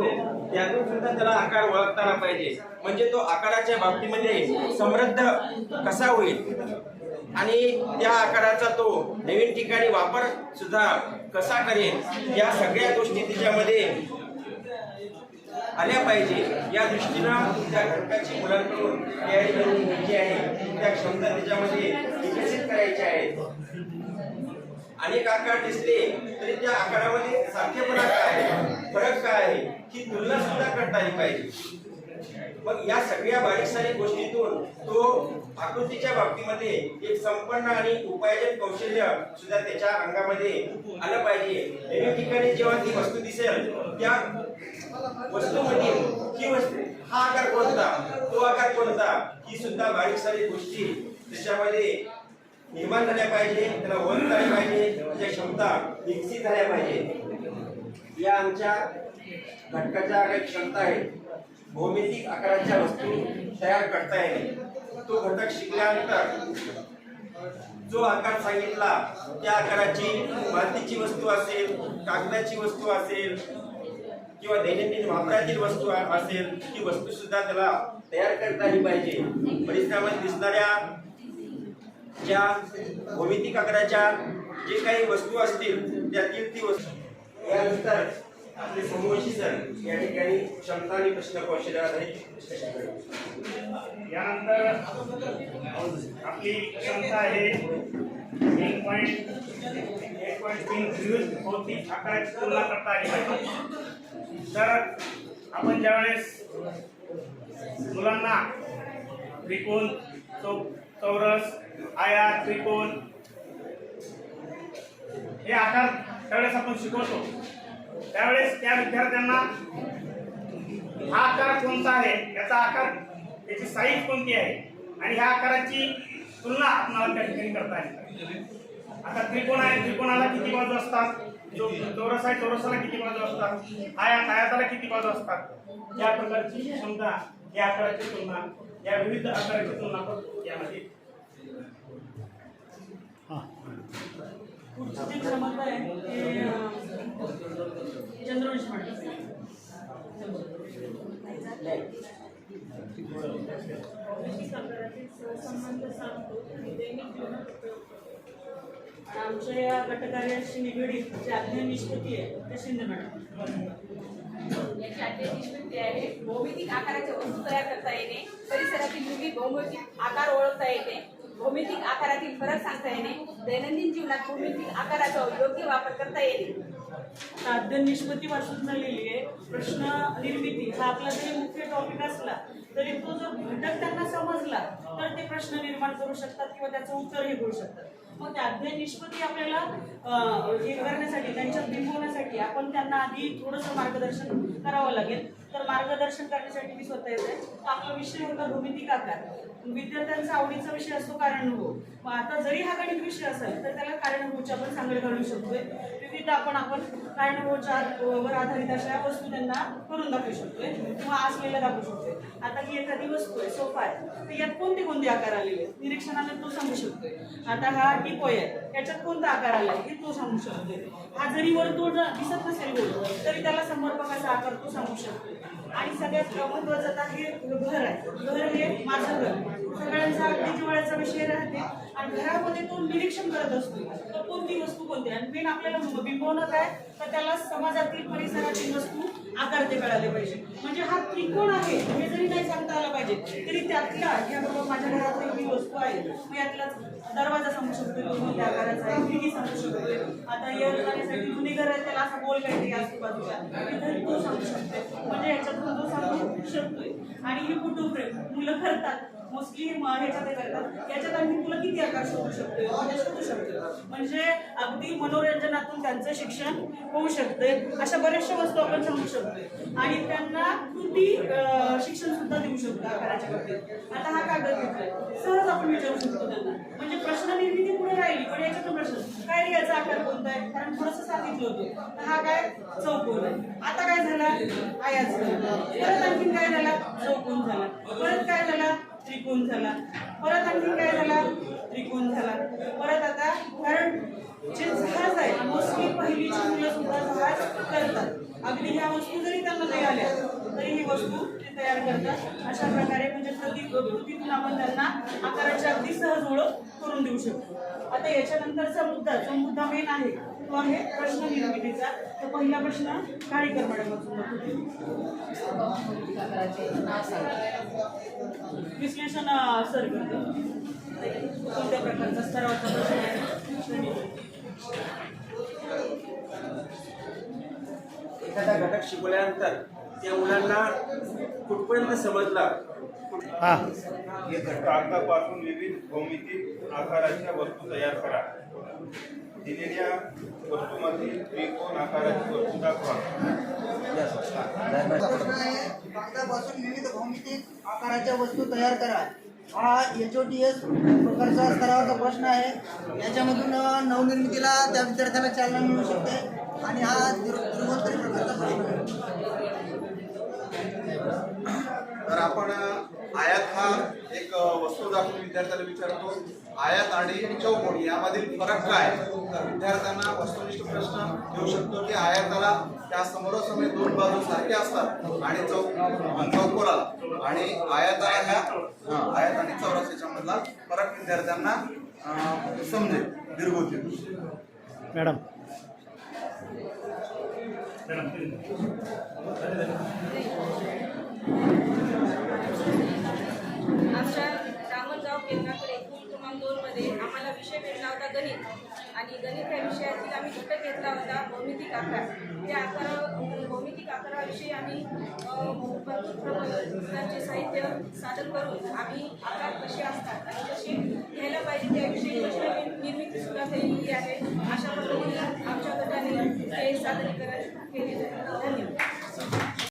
करतो त्यातून सुद्धा त्याला आकार ओळखता आला पाहिजे. म्हणजे तो आकाराच्या बाबतीमध्ये समृद्ध कसा होईल? आणि त्या आकाराचा तो नवीन ठिकाणी वापर सुद्धा कसा करेल? या सगळ्या गोष्टी त्याच्यामध्ये आल्या पाहिजे. या दृष्टीनं त्या घटकाची मुलांकडून तयारी करून घ्यायची आहे. त्या क्षमता त्याच्यामध्ये विकसित करायच्या आहेत. अनेक आकार दिसले तरी त्या आकारामध्ये सारखेपणा काय आहे फरक काय आहे? ही तुलना सुद्धा करता आली पाहिजे. मग या सगळ्या बारीक सारीक गोष्टीतून तो आकृतीच्या बाबतीमध्ये एक संपन्न आणि उपायजन कौशल्य सुद्धा त्याच्या अंगामध्ये आलं पाहिजे. नवीन ठिकाणी जेव्हा ती वस्तू दिसेल त्या वस्तूमध्ये ही वस्तू हा आकार कोणता? तो आकार कोणता? ही सुद्धा बारीक सारीक गोष्टी त्याच्यामध्ये निर्माण झाल्या पाहिजे त्याला वन झाल्या पाहिजे त्याच्या क्षमता विकसित झाल्या पाहिजे. या आमच्या घटकाच्या काही क्षमता आहेत. भौमितिक आकाराच्या वस्तू तयार करता येणे तो घटक शिकल्यानंतर जो आकार सांगितला त्या आकाराची मातीची वस्तू असेल कागदाची वस्तू असेल किंवा दैनंदिन वापरातील वस्तू असेल ती वस्तू सुद्धा त्याला तयार करता आली पाहिजे. परिसरामध्ये दिसणाऱ्या ज्या भौमितिक आकाराच्या जे काही वस्तू असतील त्यातील ती वस्तू. यानंतर आपले समूहशी सर या ठिकाणी क्षमता आणि प्रश्न कौशल्य आधारित यानंतर आपली क्षमता आहे एक पॉईंट एक पॉईंट तीन फ्यूज भौतिक आकाराची तुलना करता आली पाहिजे. तर आपण ज्यावेळेस मुलांना त्रिकोण चौक चौरस आयात त्रिकोण. हे आकार त्यावेळेस आपण शिकवतो. त्यावेळेस त्या विद्यार्थ्यांना हा आकार कोणता आहे? याचा आकार याची साईज कोणती आहे? आणि ह्या आकाराची तुलना आपणाला त्या ठिकाणी करता येते आता त्रिकोण आहे त्रिकोणाला किती बाजू असतात? जो चौरस आहे चौरसाला किती बाजू असतात? आयात आयाताला किती बाजू असतात? या प्रकारची क्षमता या आकाराची तुलना या विविध आकाराची तुलना यामध्ये. पुढची क्षमता आहे ती चंद्रवंश म्हणतात करतो आणि आमच्या या गटकार्याशी निगडीत जे अध्ययन निष्पत्ती आहे ते शिंदे मॅडम. याची निष्पत्ती आहे. भौमितिक आकाराच्या वस्तू तयार करता येणे. परिसरातील विविध भौमितिक आकार ओळखता येते. भौमितिक आकारातील फरक सांगता येणे. दैनंदिन जीवनात भौमितिक आकाराचा योग्य वापर करता येणे. आता निष्पत्तीवर सूचना वाचून आहे. प्रश्न निर्मिती हा आपला जरी मुख्य टॉपिक असला तरी तो जर घटक समजला तर ते प्रश्न निर्माण करू शकतात किंवा त्याचं उत्तर हे करू शकतात. मग त्या निष्पत्ती आपल्याला हे करण्यासाठी त्यांच्यात बिंबवण्यासाठी आपण त्यांना आधी थोडंसं मार्गदर्शन करावं लागेल. तर मार्गदर्शन करण्यासाठी मी स्वतः येते. आपला विषय होता भूमितिक आकार विद्यार्थ्यांचा आवडीचा विषय असतो कारणभूव मग आता जरी हा गणित विषय असेल तर त्याला कारणभूच्या आपण सांगड घालू शकतोय. विविध आपण आपण कारणभूच्या वर आधारित अशा वस्तू त्यांना करून दाखवू शकतोय किंवा असलेल्या दाखवू शकतोय. आता ही एखादी वस्तू आहे सोफा आहे. तर यात कोणते कोणते आकार आलेले आहेत? निरीक्षणाने तो सांगू शकतोय. आता हा टिपोय आहे. याच्यात कोणता आकार आला आहे हे तो सांगू शकतोय. हा जरी वर्तुळ जर दिसत नसेल गोल तरी तो सांगू शकतो आणि सगळ्यात महत्वाचं आता हे घर आहे. घर हे माझं घर. सगळ्यांचा अगदी जिवाळ्याचा विषय राहते. आणि घरामध्ये तो निरीक्षण करत असतो. तर कोणती वस्तू कोणती? आणि मेन आपल्याला बिंबवणं काय? तर त्याला समाजातील परिसरातील वस्तू आकार ते कळाले पाहिजे. म्हणजे हा त्रिकोण आहे हे जरी नाही सांगता आलं पाहिजे तरी त्यातला या बाबा माझ्या घरात एवढी वस्तू आहे मग यातला दरवाजा सांगू शकतो तो कोणत्या आकाराचा आहे खिडकी सांगू शकतो आता या जाण्यासाठी जुनी घर आहे त्याला असं बोल काहीतरी आजूबाजूला. बाजूला तो सांगू शकतोय. म्हणजे याच्यातून तो सांगू शकतोय. आणि ही फोटो फ्रेम मुलं करतात. मोस्टली ह्याच्यात करतात. याच्यात आम्ही मुलं किती आकार शोधू शकतो शोधू शकतो म्हणजे अगदी मनोरंजनातून त्यांचं शिक्षण होऊ शकते अशा बऱ्याचशा वस्तू आपण सांगू शकतो आणि त्यांना कृती शिक्षण सुद्धा देऊ शकतो आकाराच्या बाबतीत. आता हा कागद घेतलाय. सहज आपण विचारू शकतो त्यांना. म्हणजे प्रश्न निर्मिती पुढे राहिली पण याच्यातून प्रश्न काय रे याचा आकार कोणता आहे? कारण थोडंसं सांगितलं होतं. तर हा काय चौकोन आहे. आता काय झाला? आयाच झाला. परत आणखीन काय झाला? चौकोन झाला. परत काय झाला? त्रिकोण झाला. परत आणखी काय झाला? त्रिकोण झाला. परत आता कारण जे जहाज आहे मोस्टली पहिलीची मुलं सुद्धा जहाज करतात. अगदी ह्या वस्तू जरी त्यांना नाही आल्या तरी ही वस्तू ते तयार करतात. अशा प्रकारे म्हणजे प्रति कृतीतून आपण त्यांना आकाराची अगदी सहज ओळख करून देऊ शकतो. आता याच्यानंतरचा मुद्दा जो मुद्दा मेन आहे तो आहे प्रश्न निर्मितीचा. तर पहिला प्रश्न काळीकर मॅडम विश्लेषण सर करतो कोणत्या प्रकारचा स्तरावरचा प्रश्न आहे? एखादा घटक शिकवल्यानंतर त्या मुलांना कुठपर्यंत समजला? कागदापासून विविध भौमितिक आकाराच्या वस्तू तयार करा. दिलेल्या वस्तूमधील त्रिकोण आकाराची वस्तू दाखवा. कागदापासून विविध भौमितिक आकाराच्या वस्तू तयार करा. हा एच ओ टी एस प्रकारचा स्तरावरचा प्रश्न आहे. याच्यामधून नवनिर्मितीला त्या विद्यार्थ्याला चालना मिळू शकते आणि हा दुर- दुर्गोत्तरी प्रकारचा प्रश्न आहे. तर आपण आयात हा एक वस्तू दाखवून विद्यार्थ्याला विचारतो. आयात आणि चौकोनी यामधील फरक काय? तर विद्यार्थ्यांना वस्तुनिष्ठ प्रश्न देऊ शकतो की आयाताला त्या समोरासमोर दोन बाजू सारख्या असतात आणि चौक चौकोनाला. आणि आयाताला ह्या आयात आणि चौरस याच्यामधला फरक विद्यार्थ्यांना समजेल दीर्घोत्तरी मॅडम. आमच्या रामनगाव केंद्राकडे मध्ये आम्हाला विषय भेटला होता गणित. आणि गणित या विषयातील आम्ही घटक घेतला होता भौमितिक आकार. त्या आकार भौमितिक आकाराविषयी आम्ही भरपूर साहित्य सादर करून आम्ही आकार कसे असतात आणि कसे घ्यायला पाहिजे त्याविषयी प्रश्न निर्मिती सुद्धा केलेली आहे अशा पद्धतीने आमच्या गटाने हे सादरीकरण केले आहे. धन्यवाद.